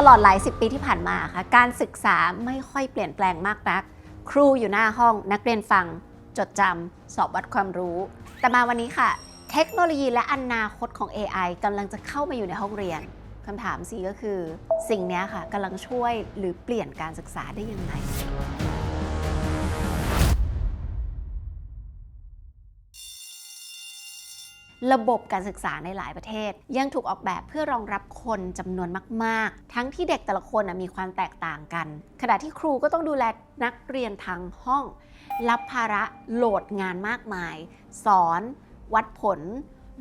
ตลอดหลายสิบปีที่ผ่านมาค่ะการศึกษาไม่ค่อยเปลี่ยนแปลงมากนัก ครูอยู่หน้าห้องนักเรียนฟัง จดจำสอบวัดความรู้ แต่มาวันนี้ค่ะ เทคโนโลยีและอนาคตของ AI กำลังจะเข้ามาอยู่ในห้องเรียนคำถามสีก็คือ สิ่งนี้ค่ะกำลังช่วยหรือเปลี่ยนการศึกษาได้ยังไง ระบบการศึกษาในหลายประเทศ ยังถูกออกแบบเพื่อรองรับคนจำนวนมาก ๆ ทั้งที่เด็กแต่ละคนมีความแตกต่างกัน ขณะที่ครูก็ต้องดูแลนักเรียนทางห้อง รับภาระโหลดงานมากมาย สอน วัดผล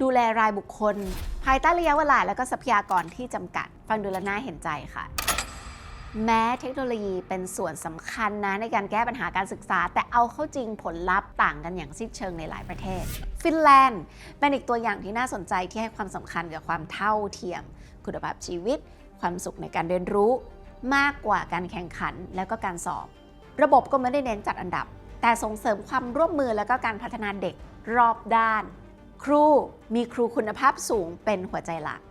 ดูแลรายบุคคล ภายใต้ระยะเวลาและก็ทรัพยากรที่จำกัด ฟังดูแล้วน่าเห็นใจค่ะ แม้เทคโนโลยีเป็นส่วนสำคัญนะในการแก้ปัญหาการศึกษา แต่เอาเข้าจริงผลลัพธ์ต่างกันอย่างสิ้นเชิงในหลายประเทศ ฟินแลนด์เป็นอีกตัวอย่างที่น่าสนใจที่ให้ความสำคัญกับความเท่าเทียม คุณภาพชีวิต ความสุขในการเรียนรู้ มากกว่าการแข่งขันแล้วก็การสอบ ระบบก็ไม่ได้เน้นจัดอันดับ แต่ส่งเสริมความร่วมมือแล้วก็การพัฒนาเด็กรอบด้าน ครูมีครูคุณภาพสูงเป็นหัวใจหลัก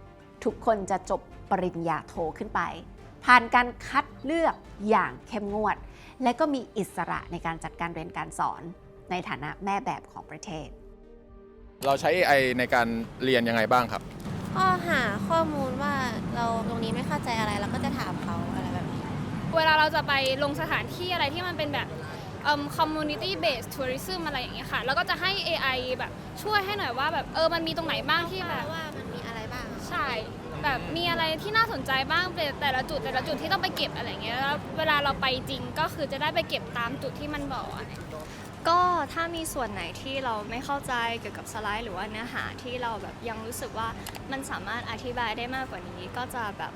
ทุกคนจะจบปริญญาโทขึ้นไป ผ่านการคัดเลือกอย่างเข้มงวด และก็มีอิสระในการจัดการเรียนการสอน ในฐานะแม่แบบของประเทศ เราใช้ AI ในการเรียนยังไงบ้างครับ ก็หาข้อมูลว่าเราตรงนี้ไม่เข้าใจอะไรเราก็จะถามเขาอะไรแบบนี้ เวลาเราจะไปลงสถานที่อะไรที่มันเป็นแบบเอ่อ community based tourism อะไรอย่างเงี้ยค่ะ แล้วก็จะให้ AI แบบช่วยให้หน่อยว่าแบบเออมันมีตรงไหนบ้างที่แบบว่ามันมีอะไรบ้าง ใช่ แบบมีอะไรที่น่าสนใจบ้างแต่ละจุดแต่ละจุดที่ต้องไปเก็บอะไรเงี้ยแล้วเวลาเราไปจริงก็คือจะได้ไปเก็บตามจุดที่มันบอกอะไรก็ถ้ามีส่วนไหนที่เราไม่เข้าใจเกี่ยวกับสไลด์ หรือว่าเนื้อหาที่เราแบบยังรู้สึกว่ามันสามารถอธิบายได้มากกว่านี้ ก็จะแบบ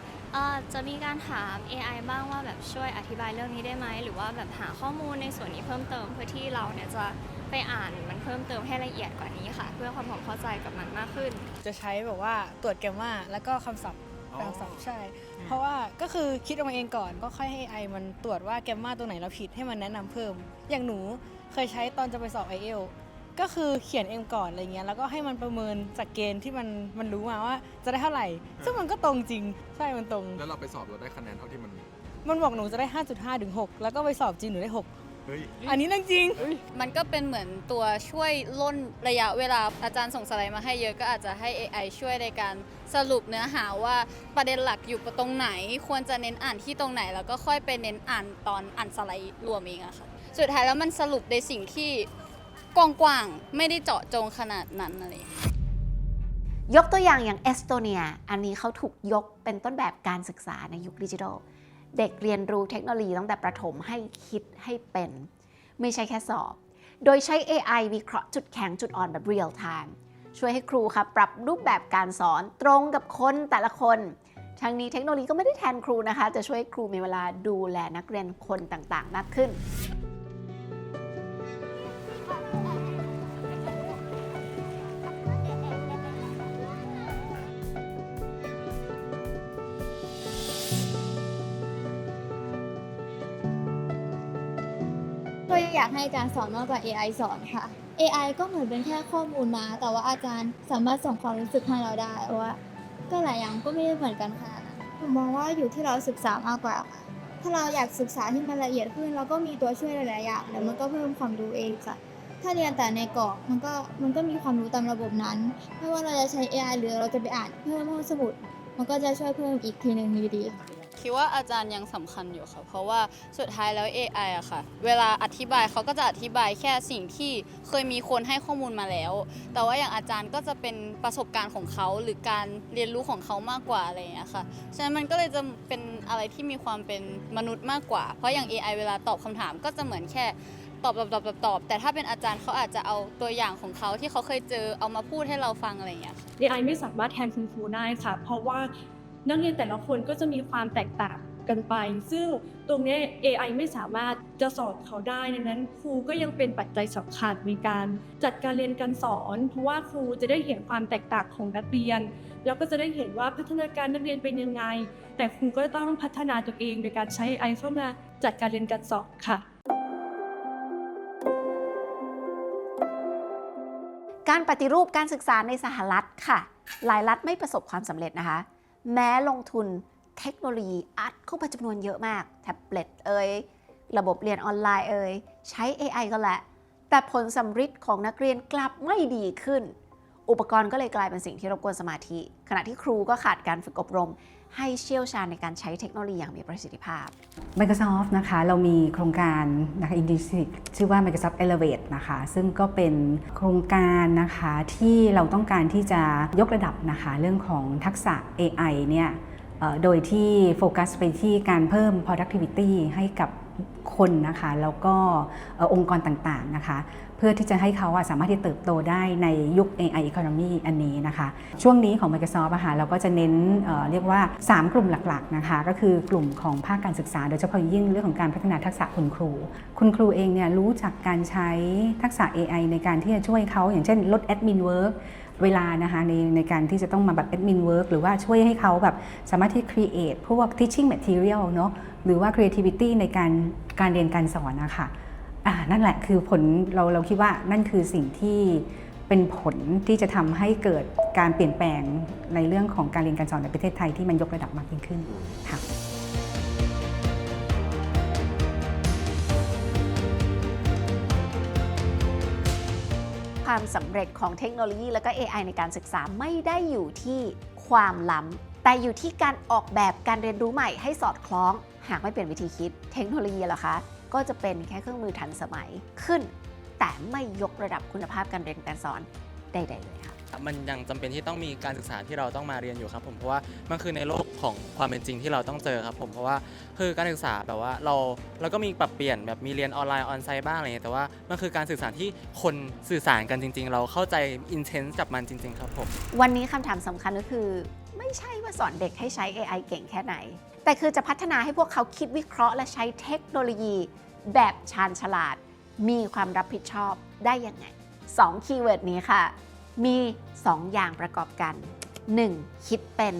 จะมีการถาม AI บ้างว่าแบบช่วยอธิบายเรื่องนี้ได้ไหมหรือว่าแบบหาข้อมูลในส่วนนี้เพิ่มเติมเพื่อที่เราเนี่ยจะ ไปอ่านมันเพิ่มเติมให้ละเอียดกว่านี้ค่ะ เพื่อความความเข้าใจกับมันมากขึ้น จะใช้แบบว่าตรวจแกมมาแล้วก็คำศัพท์อ๋อ แปลศัพท์ใช่ เพราะว่าก็คือคิดออกมาเองก่อนก็ค่อยให้ไอมันตรวจว่าแกมมาตัวไหนเราผิดให้มันแนะนำเพิ่ม อย่างหนูเคยใช้ตอนจะไปสอบไอเอลก็คือเขียนเองก่อนอะไรเงี้ยแล้วก็ให้มันประเมินจากเกณฑ์ที่มันมันรู้มาว่าจะได้เท่าไหร่ ซึ่งมันก็ตรงจริงใช่มันตรง แล้วเราไปสอบเราได้คะแนนเท่าที่มันมีมันบอกหนูจะได้ 5.5ถึง6แล้วก็ไปสอบจริงหนูได้เฮ้ย6อันนี้เรื่องจริง มันก็เป็นเหมือนตัวช่วยล่นระยะเวลาอาจารย์ส่งสไลด์มาให้เยอะก็อาจจะให้ AI ช่วยในการสรุปเนื้อหาว่าประเด็นหลักอยู่ตรงไหน ควรจะเน้นอ่านที่ตรงไหน แล้วก็ค่อยไปเน้นอ่านตอนอ่านสไลด์รวมเองอะค่ะ สุดท้ายแล้วมันสรุปในสิ่งที่กว้างๆไม่ได้เจาะจงขนาดนั้นอะไรอย่างเงี้ย ยกตัวอย่างอย่างเอสโตเนีย อันนี้เขาถูกยกเป็นต้นแบบการศึกษาในยุคดิจิทัล เด็กเรียนรู้เทคโนโลยีตั้งแต่ประถมให้คิดให้เป็น ไม่ใช่แค่สอบ โดยใช้ AI วิเคราะห์จุดแข็งจุดอ่อนแบบเรียลไทม์ช่วยให้ครูค่ะปรับรูปแบบการสอนตรงกับคนแต่ละคนทางนี้เทคโนโลยีก็ไม่ได้แทนครูนะคะ จะช่วยครูมีเวลาดูแลนักเรียนคนต่างๆ มากขึ้น ยังอยากให้อาจารย์สอนมากกว่า AI สอนค่ะ AI ก็เหมือนเป็นแค่ข้อมูลมา แต่ว่าอาจารย์สามารถส่งความรู้สึกให้เราได้ว่าก็หลายอย่างก็ไม่ได้เหมือนกันค่ะผมมองว่าอยู่ที่เราศึกษามากกว่า ถ้าเราอยากศึกษาที่มันละเอียดขึ้นเราก็มีตัวช่วยหลายๆอย่างแล้วมันก็เพิ่มความรู้เองค่ะ ถ้าเรียนแต่ในกรอบมันก็มันก็มีความรู้ตามระบบนั้น ไม่ว่าเราจะใช้ AI หรือเราจะไปอ่านเพิ่มห้องสมุด มันก็จะช่วยเพิ่มอีกทีหนึ่งอยู่ดีค่ะ คิดว่าอาจารย์ยังสำคัญอยู่ค่ะ เพราะว่าสุดท้ายแล้ว AI อะค่ะ เวลาอธิบายเขาก็จะอธิบายแค่สิ่งที่เคยมีคนให้ข้อมูลมาแล้ว แต่ว่าอย่างอาจารย์ก็จะเป็นประสบการณ์ของเขาหรือการเรียนรู้ของเขามากกว่าอะไรอย่างเงี้ยค่ะ ฉะนั้นมันก็เลยจะเป็นอะไรที่มีความเป็นมนุษย์มากกว่า เพราะอย่าง AI เวลาตอบคำถามก็จะเหมือนแค่ตอบตอบตอบตอบตอบแต่ถ้าเป็นอาจารย์เขาอาจจะเอาตัวอย่างของเขาที่เขาเคยเจอเอามาพูดให้เราฟังอะไรอย่างเงี้ย AI ไม่สามารถแทนคุณครูได้ค่ะ เพราะว่า นักเรียนแต่ละคนก็จะมีความแตกต่างกันไป ซึ่งตรงนี้ AI ไม่สามารถจะสอนเขาได้ดังนั้น ครูก็ยังเป็นปัจจัยสำคัญในการจัดการเรียนการสอน เพราะว่าครูจะได้เห็นความแตกต่างของนักเรียน แล้วก็จะได้เห็นว่าพัฒนาการนักเรียนเป็นยังไง แต่ครูก็ต้องพัฒนาตัวเองโดยการใช้ AI เข้ามาจัดการเรียนการสอนค่ะการปฏิรูปการศึกษาในสหรัฐค่ะ หลายรัฐไม่ประสบความสำเร็จนะคะ แม้ลงทุนเทคโนโลยีอัดเข้าไปจำนวนเยอะมาก แท็บเล็ตเอ่ยระบบเรียนออนไลน์เอ่ยใช้ AI ก็แหละ แต่ผลสัมฤทธิ์ของนักเรียนกลับไม่ดีขึ้น อุปกรณ์ก็เลยกลายเป็นสิ่งที่รบกวนสมาธิ ขณะที่ครูก็ขาดการฝึกอบรม ให้เชี่ยวชาญในการใช้เทคโนโลยีอย่างมีประสิทธิภาพ Microsoft นะคะเรามีโครงการนะคะอินดิสชื่อว่า Microsoft Elevate นะคะซึ่งก็เป็นโครงการนะคะที่เราต้องการที่จะยกระดับนะคะเรื่องของทักษะ AI เนี่ยโดยที่โฟกัสไปที่การเพิ่ม productivity ให้กับ คนนะคะแล้วก็องค์กรต่างๆนะคะ เพื่อที่จะให้เขาสามารถที่เติบโตได้ในยุค AI economy อันนี้นะคะ ช่วงนี้ของ Microsoft ะคะเราก็จะเน้นเเรียกว่า 3 กลุ่มหลักๆนะคะ ก็คือกลุ่มของภาคการศึกษา โดยเฉพาะยิ่งเรื่องของการพัฒนาทักษะคุณครู คุณครูเองเนี่ยรู้จักการใช้ทักษะ AI ในการที่จะช่วยเขาอย่างเช่นลด admin work เว เวลานะคะในในการที่จะต้องมาแบบ admin work หรือว่าช่วยให้เขาแบบสามารถที่ create พวก teaching material เนอะหรือว่า creativity ในการการเรียนการสอนนะคะอ่านั่นแหละคือผลเราเราคิดว่านั่นคือสิ่งที่เป็นผลที่จะทำให้เกิดการเปลี่ยนแปลงในเรื่องของการเรียนการสอนในประเทศไทยที่มันยกระดับมากยิ่งขึ้นค่ะ ความสำเร็จของเทคโนโลยี และก็ AI ในการศึกษาไม่ได้อยู่ที่ความล้ำแต่อยู่ที่การออกแบบการเรียนรู้ใหม่ให้สอดคล้อง หากไม่เปลี่ยนวิธีคิด เทคโนโลยีหรอคะ ก็จะเป็นแค่เครื่องมือทันสมัยขึ้น แต่ไม่ยกระดับคุณภาพการเรียนการสอนใดๆเลยค่ะ มันยังจำเป็นที่ต้องมีการศึกษาที่เราต้องมาเรียนอยู่ครับผมเพราะว่ามันคือในโลกของความเป็นจริงที่เราต้องเจอครับผมเพราะว่าคือการศึกษาแบบว่าเราเราก็มีปรับเปลี่ยนแบบมีเรียนออนไลน์ออนไซต์บ้างอะไรเงี้ยแต่ว่ามันคือการสื่อสารที่คนสื่อสารกันจริง ๆ เราเข้าใจอินเทนส์กับมันจริง ๆ ครับผม วันนี้คำถามสำคัญก็คือ ไม่ใช่ว่าสอนเด็กให้ใช้ AI เก่งแค่ไหน แต่คือจะพัฒนาให้พวกเขาคิดวิเคราะห์และใช้เทคโนโลยี แบบชาญฉลาด มีความรับผิดชอบได้ยังไง 2 คีย์เวิร์ดนี้ค่ะ มี 2 อย่างประกอบกัน 1. คิดเป็น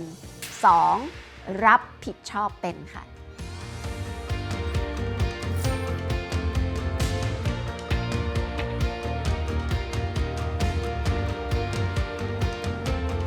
2. รับผิดชอบเป็นค่ะ